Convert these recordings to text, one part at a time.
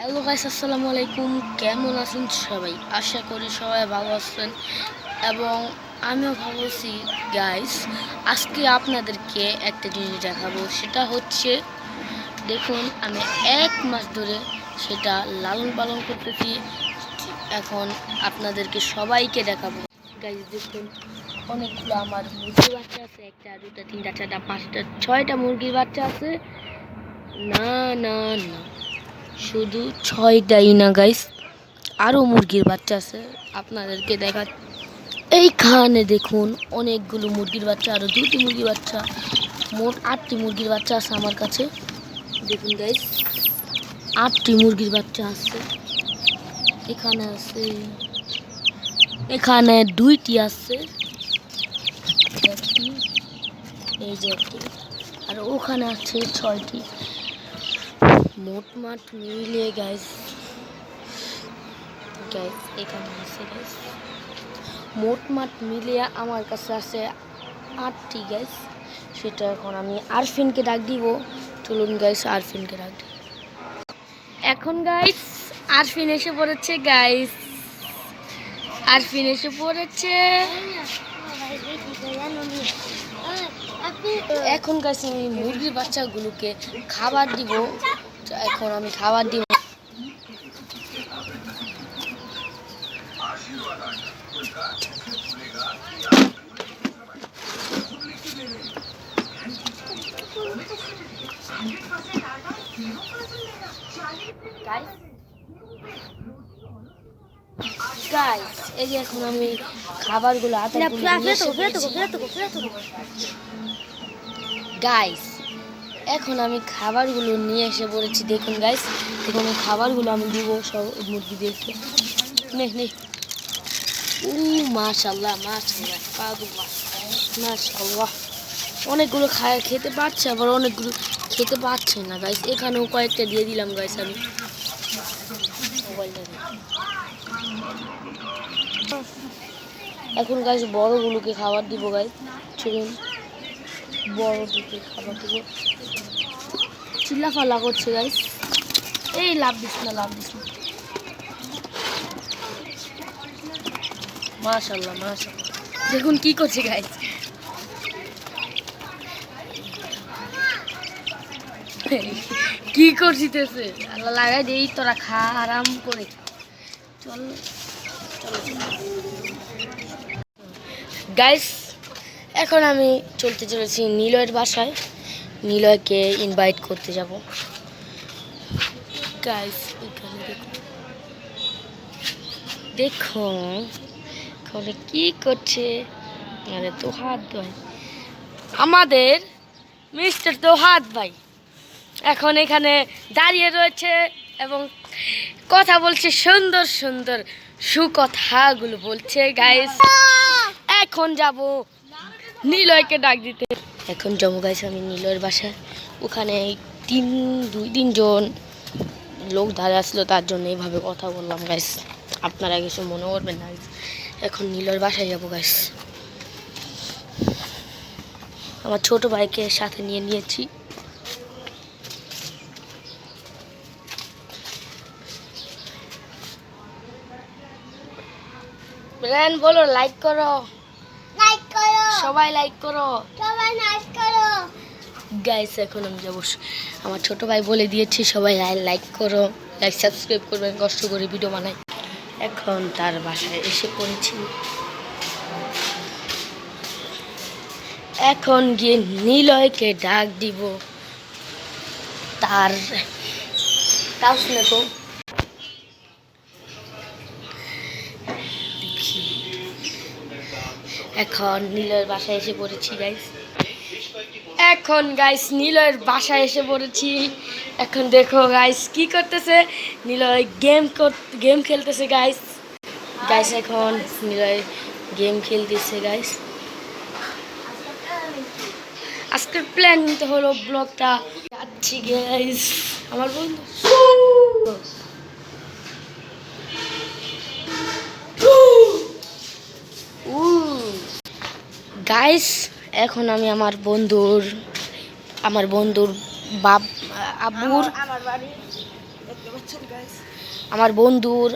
Hello guys, আসসালামু আলাইকুম। কেমন আছেন সবাই? আশা করি সবাই ভালো আছেন। এবং আমিও ভালো আছি গাইস। আজকে আপনাদেরকে একটা জিনিস দেখাবো। সেটা হচ্ছে, দেখুন, আমি এক মাস ধরে সেটা লালন পালন করতেছি। এখন আপনাদেরকে সবাইকে দেখাবো। গাইস, দেখুন, অনেকগুলো আমার মুরগির বাচ্চা আছে। একটা দুটা তিনটা, চারটা, পাঁচটা, ছয়টা মুরগির বাচ্চা আছে। না না না। শুধু ছয়টাই না গাইস আরও মুরগির বাচ্চা আছে, আপনাদেরকে দেখা এইখানে দেখুন, অনেকগুলো মুরগির বাচ্চা আরও দুটি মুরগির বাচ্চা, মোট আটটি মুরগির বাচ্চা আছে আমার কাছে। দেখুন গাইস আটটি মুরগির বাচ্চা আছে। এখানে আছে এখানে দুইটি আছে। একটি এই যে একটি। আর ওখানে আছে ছয়টি। মোটমাট মিলিয়ে গাইস গাইস এখানে আছে গাইস মোটমাট মিলিয়ে আমার কাছে আছে আটটি গাইস সেটা এখন আমি আরফিনকে ডাক দিব। চলুন গাইস আরফিনকে ডাক দিব এখন গাইস আরফিন এসে পড়েছে গাইস আরফিন এসে পড়েছে। এখন গাইস আমি মুরগির বাচ্চাগুলোকে খাবার দিব। এখন আমি খাবার দিব। গাইস এই যে এখন আমি খাবারগুলো পড়েছি। গাইস এখন আমি খাবারগুলো নিয়ে এসে পড়েছি দেখুন গাইস দেখুন খাবারগুলো আমি দিব সব মুরগিদেরকে। নে নে। উ মাশাল্লাহ মাশাল্লাহ মাশাল্লাহ। অনেকগুলো খায়, খেতে পারছে, আবার অনেকগুলো খেতে পারছে না গাইস এখানেও কয়েকটা দিয়ে দিলাম গাইস আমি। এখন গাইস বড়গুলোকে খাবার দিব গাইস চলুন বড় দিকে খাবার দিব। চিল্লা ফালা করছে গাইস এই লাভ দিস না, লাভ দিস না। মাশাল্লাহ মাশাল্লাহ দেখুন কি করছে গাইস কি করছিতেছে? আল্লাহ লাগাই দেই, তোরা খা, আরাম করে। চল গাইস এখন আমি চলতে চলেছি নিলয়ের বাসায়। নিলয়কে ইনভাইট করতে যাব। গাইস এখানে দেখুন। দেখুন কি করছে? আরে তো হাত ভাই। আমাদের মিস্টার তো হাত ভাই। এখন এখানে দাঁড়িয়ে রয়েছে এবং কথা বলছে, সুন্দর সুন্দর সুকথাগুলো বলছে। গাইস এখন যাব নিলয়কে ডাক দিতে। এখন জম্মু গাইছে আমি নিলয়ের বাসায়। ওখানে তিন দুই তিনজন লোক দাঁড়িয়ে আসলো তার জন্য এইভাবে কথা বললাম গাইস আপনারা কিছু মনে করবেন না এখন নিলয়ের বাসায় যাব গাইস আমার ছোট ভাইকে সাথে নিয়ে নিয়েছি। বলো লাইক করো। লাইক করো। সবাই লাইক করো। গাইস এখন আমি যাব। আমার ছোট ভাই বলে দিয়েছি, সবাই লাইক করো লাইক সাবস্ক্রাইব করবেন কষ্ট করে ভিডিও বানাই। এখন তার বাসায় এসে পড়েছি। এখন গিয়ে নিলয়কে ডাক দিব। তার তাও শুনে তো। এখন নিলয়ের বাসায় এসে পড়েছি গাইস এখন গাইস নীলয়ের বাসায় এসে পড়েছি। এখন দেখো গাইস কি করতেছে? নিলয় গেম গেম খেলতেছে গাইস গাইস এখন নীলয় গেম খেলতেছে গাইস আজকের প্ল্যান নিতে হলো ব্লগটা যাচ্ছি গাইস আমার বন্ধু। গাইস এখন আমি আমার বন্ধুর আমার বন্ধুর বাপ আব্বুর আমার বন্ধুর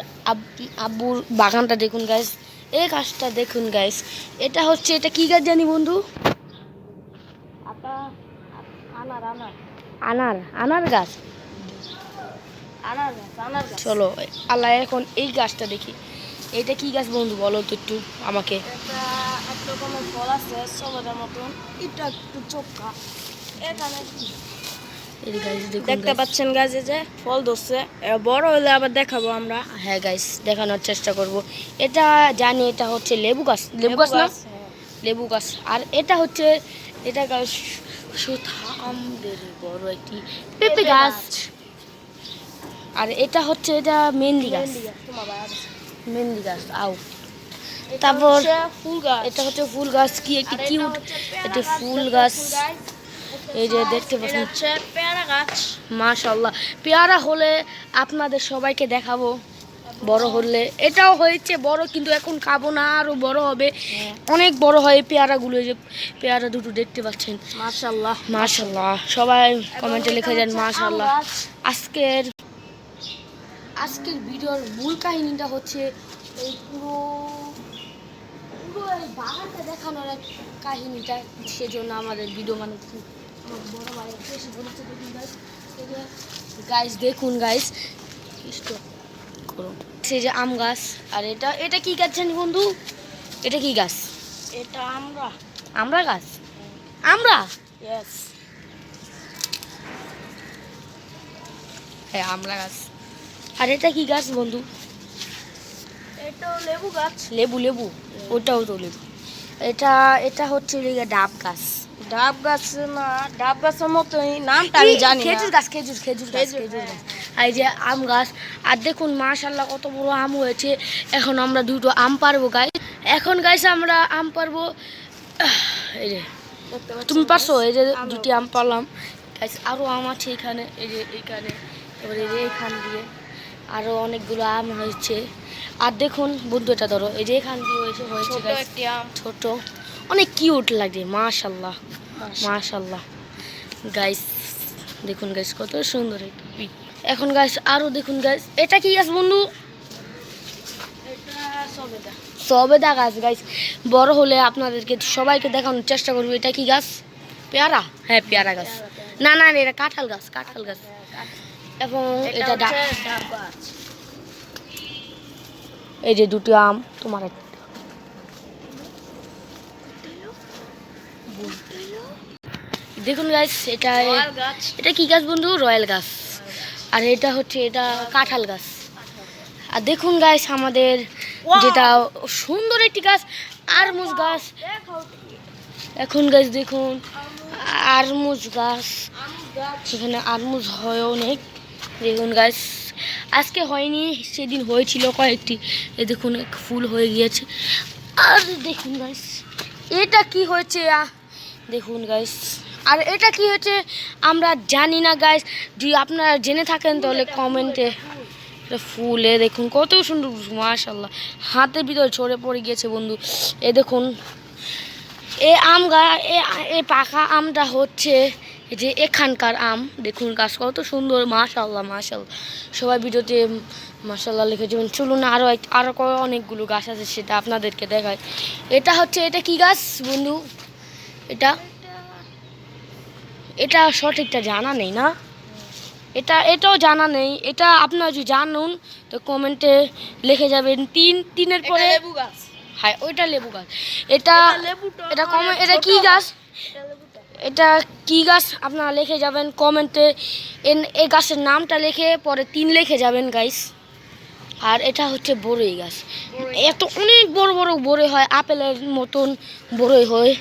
আব্বুর বাগানটা দেখুন গাইস এই গাছটা দেখুন গাইস এটা হচ্ছে এটা কি গাছ জানি বন্ধু? আনার আনার। আনার আনার গাছ। আনার গাছ আনার গাছ। চলো আল্লাহ এখন এই গাছটা দেখি। এটা কি গাছ বন্ধু বলো তো একটু আমাকে? ফল আছে মতন। এটা একটু চোখা। এখানে দেখতে পাচ্ছেন গাছে যে ফল ধরছে। বড় হলে আবার দেখাবো আমরা। হ্যাঁ গাইস দেখানোর চেষ্টা করব। এটা জানি এটা হচ্ছে লেবু গাছ। লেবু গাছ না? হ্যাঁ। লেবু গাছ। আর এটা হচ্ছে এটা গাছ সুথামদের বড় একটি পেঁপে গাছ। আর এটা হচ্ছে এটা মেহেন্দি গাছ। তোমার। মেহেন্দি গাছ আও তারপর ফুল গাছ। এটা হচ্ছে ফুল গাছ কি একটি কিউট একটি ফুল গাছ। এই যে দেখতে পাচ্ছেন। পেয়ারা গাছ। মাশাল্লাহ পেয়ারা হলে আপনাদের সবাইকে দেখাবো। বড় হলে। এটাও হয়েছে বড় কিন্তু এখন খাব না আরও বড় হবে। অনেক বড় হয় পেয়ারাগুলো যে পেয়ারা দুটো দেখতে পাচ্ছেন। মাশাআল্লাহ। মাশাল্লাহ সবাই কমেন্টে লিখে যান মাশাল্লাহ আজকের আজকের ভিডিওর মূল কাহিনীটা হচ্ছে এই পুরো পুরো এই বাগানটা দেখানোর এক কাহিনীটা। সেজন্য আমাদের ভিডিও মানে আমার বড় ভাই একটু এসে বলেছে দেখুন গাইস গাইস দেখুন সেই যে আম গাছ আর এটা এটা কি গাছ জানি বন্ধু? এটা কি গাছ? এটা আমরা। আমরা গাছ? আমরা? ইয়েস হ্যাঁ আমরা গাছ। আর এটা কি গাছ বন্ধু? এটা লেবু গাছ। লেবু লেবু। ওটাও তো লেবু। এটা এটা হচ্ছে ডাব গাছ। ডাব গাছ না ডাব গাছের মতোই নামটা আমি জানি খেজুর গাছ খেজুর খেজুর গাছ খেজুর, হ্যাঁ। গাছ। এই যে আম গাছ। আর দেখুন মাশাল্লাহ কত বড় আম হয়েছে। এখন আমরা দুটো আম পারব গাছ এখন গাছ আমরা আম পারব এই যে তুমি পারছ? এই যে দুটি আম পারলাম। গাছ আরও আম আছে এখানে। এই যে এইখানে। এবার এই যে এইখান দিয়ে। আরও অনেকগুলো আম হয়েছে। আর দেখুন বন্ধু এটা ধরো এই যে এখান দিয়ে হয়েছে হয়েছে ছোট আম। ছোট। অনেক কিউট লাগে মাশাল্লাহ মাশাল্লাহ গাইস দেখুন গাইস কত সুন্দর এখন গাইস আরও দেখুন গাইস এটা কি গাছ বন্ধু? সবেদা। গাছ গাইস বড় হলে আপনাদেরকে সবাইকে দেখানোর চেষ্টা করব এটা কি গাছ? পেয়ারা? হ্যাঁ পেয়ারা গাছ। না না না, এটা কাঁঠাল গাছ কাঁঠাল গাছ। এবং এটা ডাব গাছ এই যে দুটি আম তোমার একটা দেখুন গাছ এটা এটা কি গাছ বন্ধু? রয়্যাল গাছ। আর এটা হচ্ছে এটা কাঁঠাল গাছ। আর দেখুন গাছ আমাদের যেটা সুন্দর একটি গাছ আরমুজ গাছ। এখন গাছ দেখুন আরমুজ গাছ। সেখানে আরমুজ হয় অনেক। দেখুন গাছ আজকে হয়নি, সেদিন হয়েছিল কয়েকটি। এ দেখুন, ফুল হয়ে গিয়েছে। আর দেখুন গাছ, এটা কি হয়েছে? দেখুন গাইস আর এটা কি হয়েছে? আমরা জানি না গাইস যদি আপনারা জেনে থাকেন তাহলে কমেন্টে ফুলে দেখুন, কত সুন্দর মাশাল্লাহ হাতের ভিতরে ছড়ে পড়ে গিয়েছে বন্ধু। এ দেখুন, এ আম গা এ পাকা আমটা হচ্ছে এই যে এখানকার আম দেখুন গাছ কত সুন্দর মাশাল্লাহ মাশাল্লাহ সবাই ভিডিওতে মাশাল্লাহ লিখে যাবেন চলুন আরও এক- আরও অনেকগুলো গাছ আছে সেটা আপনাদেরকে দেখায় এটা হচ্ছে এটা কি গাছ বন্ধু? এটা? এটা সঠিকটা জানা নেই না? এটা এটাও জানা নেই। এটা আপনারা যদি জানুন তো কমেন্টে লিখে যাবেন। তিন তিনের পরে লেবু গাছ। হ্যাঁ ওইটা লেবু গাছ। এটা এটা কমে এটা কি গাছ? এটা কি গাছ আপনারা লিখে যাবেন কমেন্টে। এন এই গাছের নামটা লিখে পরে তিন লিখে যাবেন গাইস আর এটা হচ্ছে বড়ই গাছ। এত অনেক বড় বড় বড়ই হয় আপেলের মতন বড়ই হয়।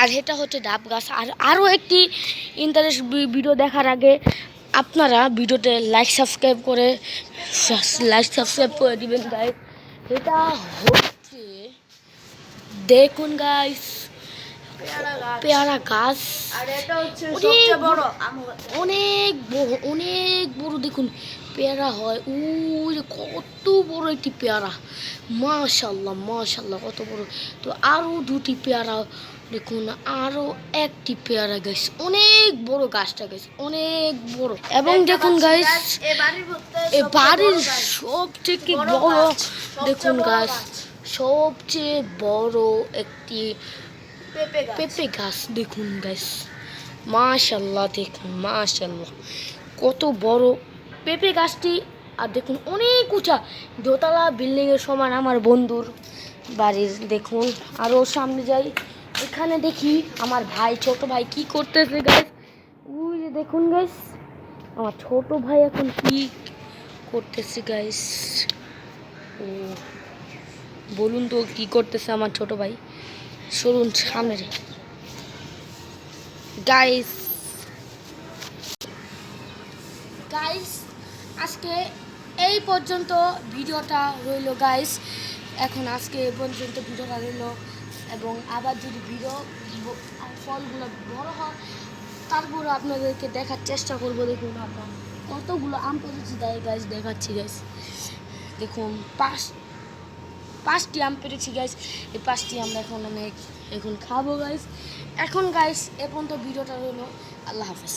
আর এটা হচ্ছে ডাব গাছ। আর আরও একটি ইন্টারেস্ট ভিডিও দেখার আগে আপনারা ভিডিওতে লাইক সাবস্ক্রাইব করে লাইক সাবস্ক্রাইব করে দিবেন গাইস এটা হচ্ছে দেখুন গাইস পেয়ারা গাছ। গাছ। অনেক বড় গাছ। অনেক বড় অনেক বড় দেখুন পেয়ারা হয়। ওই যে কত বড় একটি পেয়ারা। মাশাল্লাহ মাশাল্লাহ কত বড়। তো আরও দুটি পেয়ারা দেখুন আরও একটি পেয়ারা গাছ। অনেক বড় গাছটা গাছ অনেক বড়। এবং দেখুন গাইস এ বাড়ির সব থেকে বড় গাছ, দেখুন গাছ গাছ। সবচেয়ে বড় একটি পেঁপে গাছ গাছ দেখুন গাছ মাশাল্লাহ দেখুন মাশাল্লাহ কত বড় পেঁপে গাছটি, আর দেখুন, অনেক উঁচা। দোতলা বিল্ডিংয়ের সমান আমার বন্ধুর বাড়ির, দেখুন। আরও সামনে যাই, এখানে দেখি আমার ভাই, ছোট ভাই কি করতেছে গাছ ওই যে দেখুন গাইস আমার ছোট ভাই এখন কি করতেছে গাইস ও, বলুন তো কি করতেছে আমার ছোট ভাই। সরুন সামনে গাইস গাইস আজকে এই পর্যন্ত ভিডিওটা রইল গাইস এখন আজকে এই পর্যন্ত ভিডিওটা রইল এবং আবার যদি ভিডিও ফলগুলো বড় হয় তারপরে আপনাদেরকে দেখার চেষ্টা করব। দেখুন আপনার কতগুলো আম পেরেছি তাই গাইস দেখাচ্ছি গাইস দেখুন পাঁচ পাঁচটি আম পেরেছি গাইস এই পাঁচটি আমরা এখন আমি এখন খাব গাইস এখন গাইস এ পর্যন্ত ভিডিওটা রইল। আল্লাহ হাফেজ।